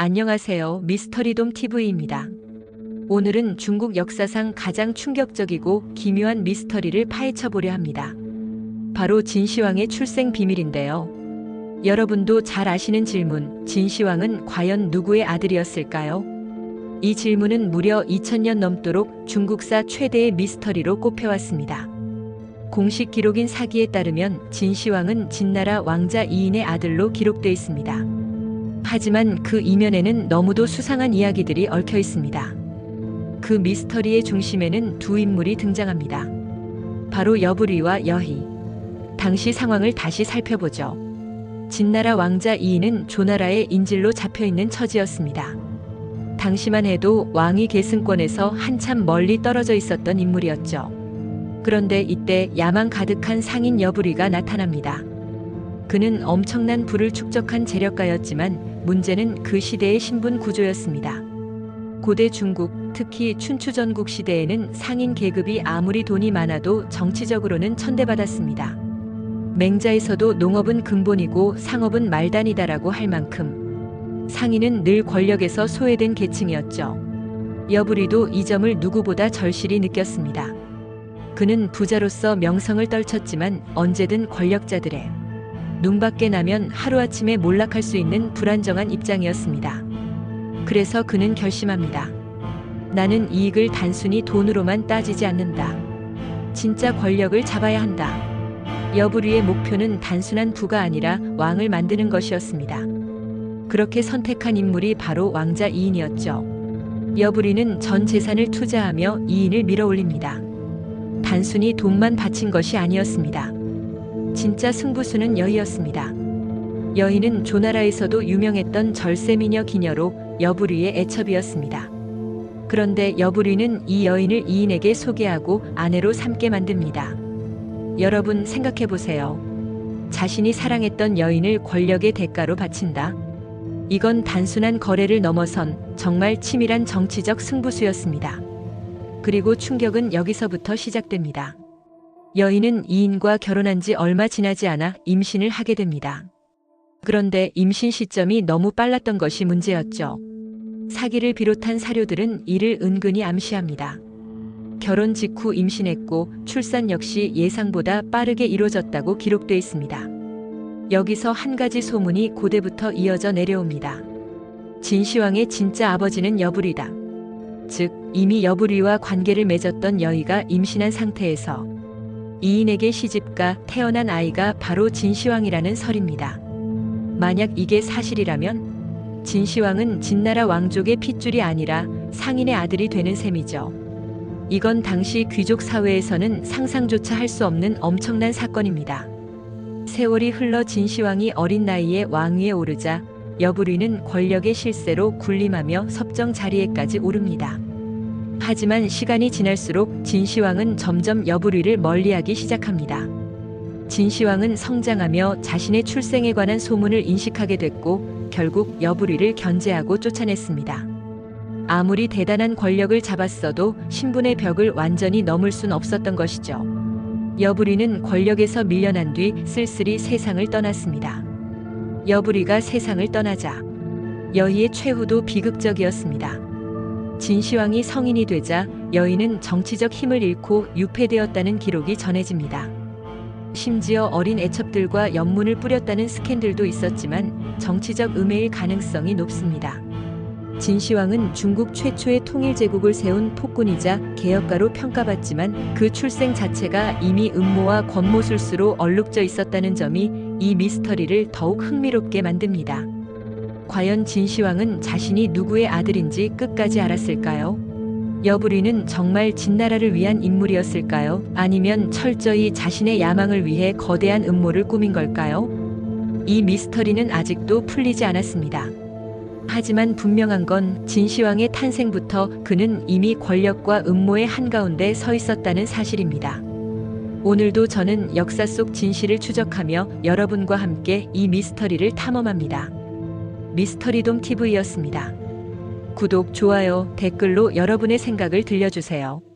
안녕하세요. 미스터리돔 TV입니다. 오늘은 중국 역사상 가장 충격적이고 기묘한 미스터리를 파헤쳐 보려 합니다. 바로 진시황의 출생 비밀인데요. 여러분도 잘 아시는 질문, 진시황은 과연 누구의 아들이었을까요? 이 질문은 무려 2000년 넘도록 중국사 최대의 미스터리로 꼽혀왔습니다. 공식 기록인 사기에 따르면 진시황은 진나라 왕자 이인의 아들로 기록돼 있습니다. 하지만 그 이면에는 너무도 수상한 이야기들이 얽혀 있습니다. 그 미스터리의 중심에는 두 인물이 등장합니다. 바로 여부리와 여희. 당시 상황을 다시 살펴보죠. 진나라 왕자 이인은 조나라의 인질로 잡혀 있는 처지였습니다. 당시만 해도 왕위 계승권에서 한참 멀리 떨어져 있었던 인물이었죠. 그런데 이때 야망 가득한 상인 여부리가 나타납니다. 그는 엄청난 부를 축적한 재력가였지만 문제는 그 시대의 신분 구조였습니다. 고대 중국, 특히 춘추전국 시대에는 상인 계급이 아무리 돈이 많아도 정치적으로는 천대받았습니다. 맹자에서도 농업은 근본이고 상업은 말단이다라고 할 만큼 상인은 늘 권력에서 소외된 계층이었죠. 여부리도 이 점을 누구보다 절실히 느꼈습니다. 그는 부자로서 명성을 떨쳤지만 언제든 권력자들의 눈밖에 나면 하루아침에 몰락할 수 있는 불안정한 입장이었습니다. 그래서 그는 결심합니다. 나는 이익을 단순히 돈으로만 따지지 않는다. 진짜 권력을 잡아야 한다. 여부리의 목표는 단순한 부가 아니라 왕을 만드는 것이었습니다. 그렇게 선택한 인물이 바로 왕자 이인이었죠. 여부리는 전 재산을 투자하며 이인을 밀어올립니다. 단순히 돈만 바친 것이 아니었습니다. 진짜 승부수는 여의였습니다. 여인은 조나라에서도 유명했던 절세미녀 기녀로 여부리의 애첩이었습니다. 그런데 여부리는 이 여인을 이인에게 소개하고 아내로 삼게 만듭니다. 여러분 생각해 보세요. 자신이 사랑했던 여인을 권력의 대가로 바친다. 이건 단순한 거래를 넘어선 정말 치밀한 정치적 승부수였습니다. 그리고 충격은 여기서부터 시작됩니다. 여인은 이인과 결혼한 지 얼마 지나지 않아 임신을 하게 됩니다. 그런데 임신 시점이 너무 빨랐던 것이 문제였죠. 사기를 비롯한 사료들은 이를 은근히 암시합니다. 결혼 직후 임신했고 출산 역시 예상보다 빠르게 이루어졌다고 기록돼 있습니다. 여기서 한 가지 소문이 고대부터 이어져 내려옵니다. 진시황의 진짜 아버지는 여부리다. 즉, 이미 여부리와 관계를 맺었던 여의가 임신한 상태에서 이인에게 시집가 태어난 아이가 바로 진시황이라는 설입니다. 만약 이게 사실이라면 진시황은 진나라 왕족의 핏줄이 아니라 상인의 아들이 되는 셈이죠. 이건 당시 귀족 사회에서는 상상조차 할 수 없는 엄청난 사건입니다. 세월이 흘러 진시황이 어린 나이에 왕위에 오르자 여부리는 권력의 실세로 군림하며 섭정 자리에까지 오릅니다. 하지만 시간이 지날수록 진시황은 점점 여부리를 멀리하기 시작합니다. 진시황은 성장하며 자신의 출생에 관한 소문을 인식하게 됐고 결국 여부리를 견제하고 쫓아냈습니다. 아무리 대단한 권력을 잡았어도 신분의 벽을 완전히 넘을 순 없었던 것이죠. 여부리는 권력에서 밀려난 뒤 쓸쓸히 세상을 떠났습니다. 여부리가 세상을 떠나자 여희의 최후도 비극적이었습니다. 진시황이 성인이 되자 여인은 정치적 힘을 잃고 유폐되었다는 기록이 전해집니다. 심지어 어린 애첩들과 연문을 뿌렸다는 스캔들도 있었지만 정치적 음해일 가능성이 높습니다. 진시황은 중국 최초의 통일 제국을 세운 폭군이자 개혁가로 평가받지만 그 출생 자체가 이미 음모와 권모술수로 얼룩져 있었다는 점이 이 미스터리를 더욱 흥미롭게 만듭니다. 과연 진시황은 자신이 누구의 아들인지 끝까지 알았을까요? 여부리는 정말 진나라를 위한 인물이었을까요? 아니면 철저히 자신의 야망을 위해 거대한 음모를 꾸민 걸까요? 이 미스터리는 아직도 풀리지 않았습니다. 하지만 분명한 건 진시황의 탄생부터 그는 이미 권력과 음모의 한가운데 서 있었다는 사실입니다. 오늘도 저는 역사 속 진실을 추적하며 여러분과 함께 이 미스터리를 탐험합니다. 미스터리돔 TV였습니다. 구독, 좋아요, 댓글로 여러분의 생각을 들려주세요.